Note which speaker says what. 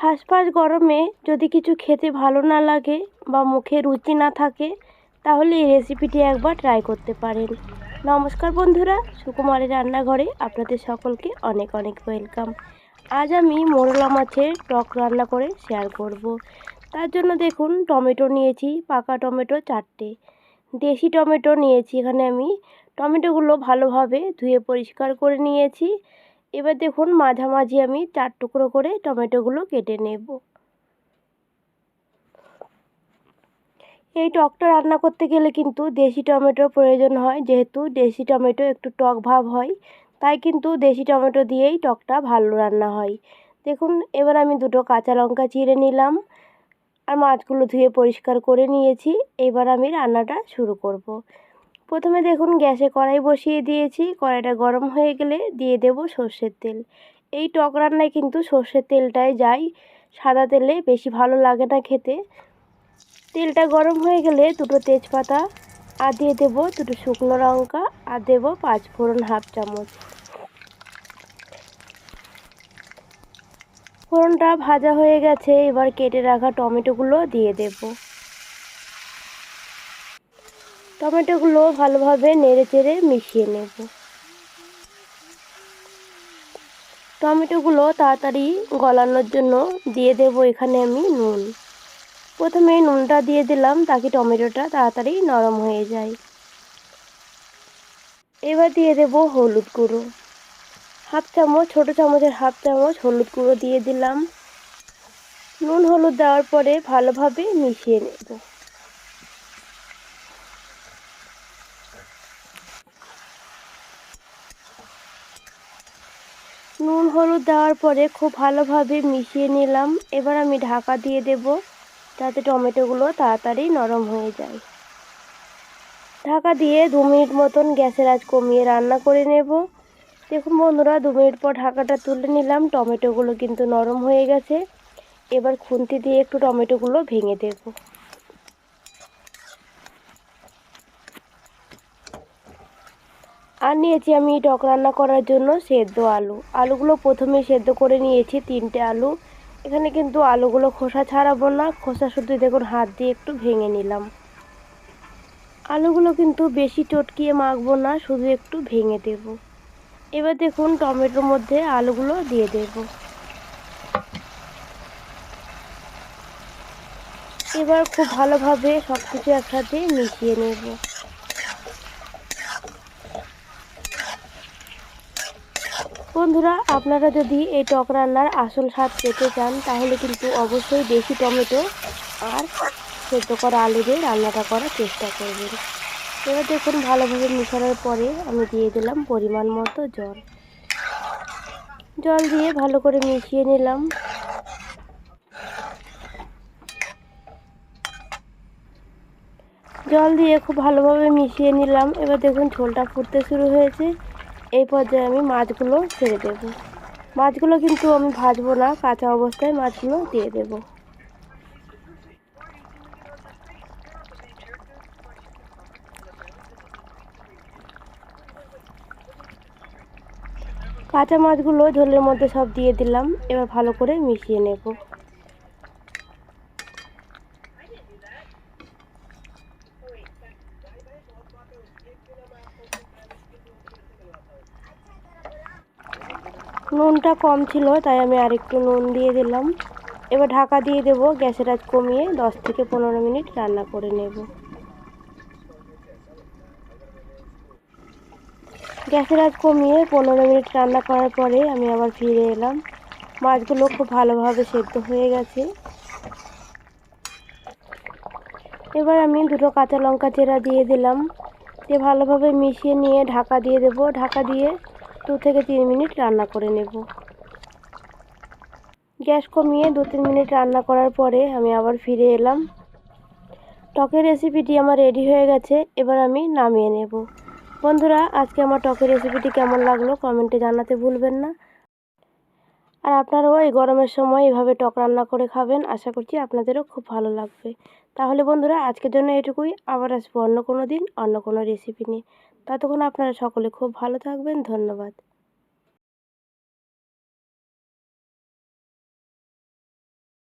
Speaker 1: হাঁসফাঁস গরমে যদি কিছু খেতে ভালো না লাগে বা মুখে রুচি না থাকে, তাহলে এই রেসিপিটি একবার ট্রাই করতে পারেন। নমস্কার বন্ধুরা, সুকুমারের রান্নাঘরে আপনাদের সকলকে অনেক অনেক ওয়েলকাম আজ আমি মোরলা মাছের টক রান্না করে শেয়ার করব। তার জন্য দেখুন, টমেটো নিয়েছি, পাকা টমেটো চারটে। দেশি টমেটো নিয়েছি, এখানে আমি টমেটোগুলো ভালোভাবে ধুয়ে পরিষ্কার করে নিয়েছি। এবার দেখুন মাঝামাঝি আমি চার টুকরো করে টমেটোগুলো কেটে নেব। এই টকটা রান্না করতে গেলে কিন্তু দেশি টমেটোর প্রয়োজন হয়, যেহেতু দেশি টমেটো একটু টক ভাব হয়, তাই কিন্তু দেশি টমেটো দিয়েই টকটা ভালো রান্না হয়। দেখুন, এবার আমি দুটো কাঁচা লঙ্কা চিড়ে নিলাম আর মাছগুলো ধুয়ে পরিষ্কার করে নিয়েছি। এবার আমি রান্নাটা শুরু করব। প্রথমে দেখুন, গ্যাসে কড়াই বসিয়ে দিয়েছি। কড়াইটা গরম হয়ে গেলে দিয়ে দেব সর্ষের তেল। এই টক রান্নায় কিন্তু সর্ষের তেলটাই যাই। সাদা তেলে বেশি ভালো লাগে না খেতে। তেলটা গরম হয়ে গেলে দুটো তেজপাতা, আর দিয়ে দেবো দুটো শুকনো লঙ্কা, আর দেবো পাঁচ ফোড়ন হাফ চামচ। ফোড়নটা ভাজা হয়ে গেছে, এবার কেটে রাখা টমেটোগুলো দিয়ে দেবো। টমেটোগুলো ভালোভাবে নেড়ে চেড়ে মিশিয়ে নেব। টমেটোগুলো তাড়াতাড়ি গলানোর জন্য দিয়ে দেব এখানে আমি নুন। প্রথমে নুনটা দিয়ে দিলাম তাকে টমেটোটা তাড়াতাড়ি নরম হয়ে যায়। এবার দিয়ে দেব হলুদ গুঁড়ো। হাফ চামচ, ছোটো চামচের হাফ চামচ হলুদ গুঁড়ো দিয়ে দিলাম। নুন হলুদ দেওয়ার পরে ভালোভাবে মিশিয়ে নেব। নুন হলুদ দেওয়ার পরে খুব ভালোভাবে মিশিয়ে নিলাম। এবার আমি ঢাকা দিয়ে দেব, যাতে টমেটোগুলো তাড়াতাড়ি নরম হয়ে যায়। ঢাকা দিয়ে দু মিনিট মতন গ্যাসের আজ কমিয়ে রান্না করে নেব। দেখুন বন্ধুরা, দু মিনিট পর ঢাকাটা তুলে নিলাম। টমেটোগুলো কিন্তু নরম হয়ে গেছে। এবার খুন্তি দিয়ে একটু টমেটোগুলো ভেঙে দেবো। আর নিয়েছি আমি টক রান্না করার জন্য সেদ্ধ আলু। আলুগুলো প্রথমে সেদ্ধ করে নিয়েছি, তিনটে আলু। এখানে কিন্তু আলুগুলো খোসা ছাড়াবো না, খোসা শুধু দেখুন হাত দিয়ে একটু ভেঙে নিলাম। আলুগুলো কিন্তু বেশি চটকিয়ে মাখবো না, শুধু একটু ভেঙে দেব। এবার দেখুন টমেটোর মধ্যে আলুগুলো দিয়ে দেব। এবার খুব ভালোভাবে সব কিছু একসাথে মিশিয়ে নেব। বন্ধুরা, আপনারা যদি এই টক রান্নার আসল স্বাদ পেতে চান, তাহলে কিন্তু অবশ্যই দেশি টমেটো আর সেদ্ধ করা আলু দিয়ে রান্নাটা করার চেষ্টা করবেন। এবার দেখুন, ভালোভাবে মিশানোর পরে আমি দিয়ে দিলাম পরিমাণ মতো জল। জল দিয়ে ভালো করে মিশিয়ে নিলাম। জল দিয়ে খুব ভালোভাবে মিশিয়ে নিলাম। এবার দেখুন, ঝোলটা ফুটতে শুরু হয়েছে। এই পর্যায়ে আমি মাছগুলো ছেড়ে দেব। মাছগুলো কিন্তু আমি ভাজবো না, কাঁচা অবস্থায় মাছগুলো দিয়ে দেব। কাঁচা মাছগুলো ঝোলের মধ্যে সব দিয়ে দিলাম, এবার ভালো করে মিশিয়ে নেব। নুনটা কম ছিল, তাই আমি আরেকটু নুন দিয়ে দিলাম। এবার ঢাকা দিয়ে দেব গ্যাসের আজ কমিয়ে, দশ থেকে পনেরো মিনিট রান্না করে নেব। গ্যাসের আজ কমিয়ে পনেরো মিনিট রান্না করার পরে আমি আবার ফিরে এলাম। মাছগুলো খুব ভালোভাবে সেদ্ধ হয়ে গেছে। এবার আমি দুটো কাঁচা লঙ্কা চেরা দিয়ে দিলাম। দিয়ে ভালোভাবে মিশিয়ে নিয়ে ঢাকা দিয়ে দেব। ঢাকা দিয়ে দু থেকে তিন মিনিট রান্না করে নেব। গ্যাস কমিয়ে দু তিন মিনিট রান্না করার পরে আমি আবার ফিরে এলাম। টকের রেসিপিটি আমার রেডি হয়ে গেছে, এবার আমি নামিয়ে নেব। বন্ধুরা, আজকে আমার টকের রেসিপিটি কেমন লাগল কমেন্টে জানাতে ভুলবেন না। আর আপনারাও এই গরমের সময় এভাবে টক রান্না করে খাবেন, আশা করছি আপনাদেরও খুব ভালো লাগবে। তাহলে বন্ধুরা, আজকের জন্য এটুকুই। আবার আসব অন্য কোনো দিন, অন্য কোনো রেসিপি নিয়ে। ততক্ষণ আপনারা সকলে খুব ভালো থাকবেন, ধন্যবাদ।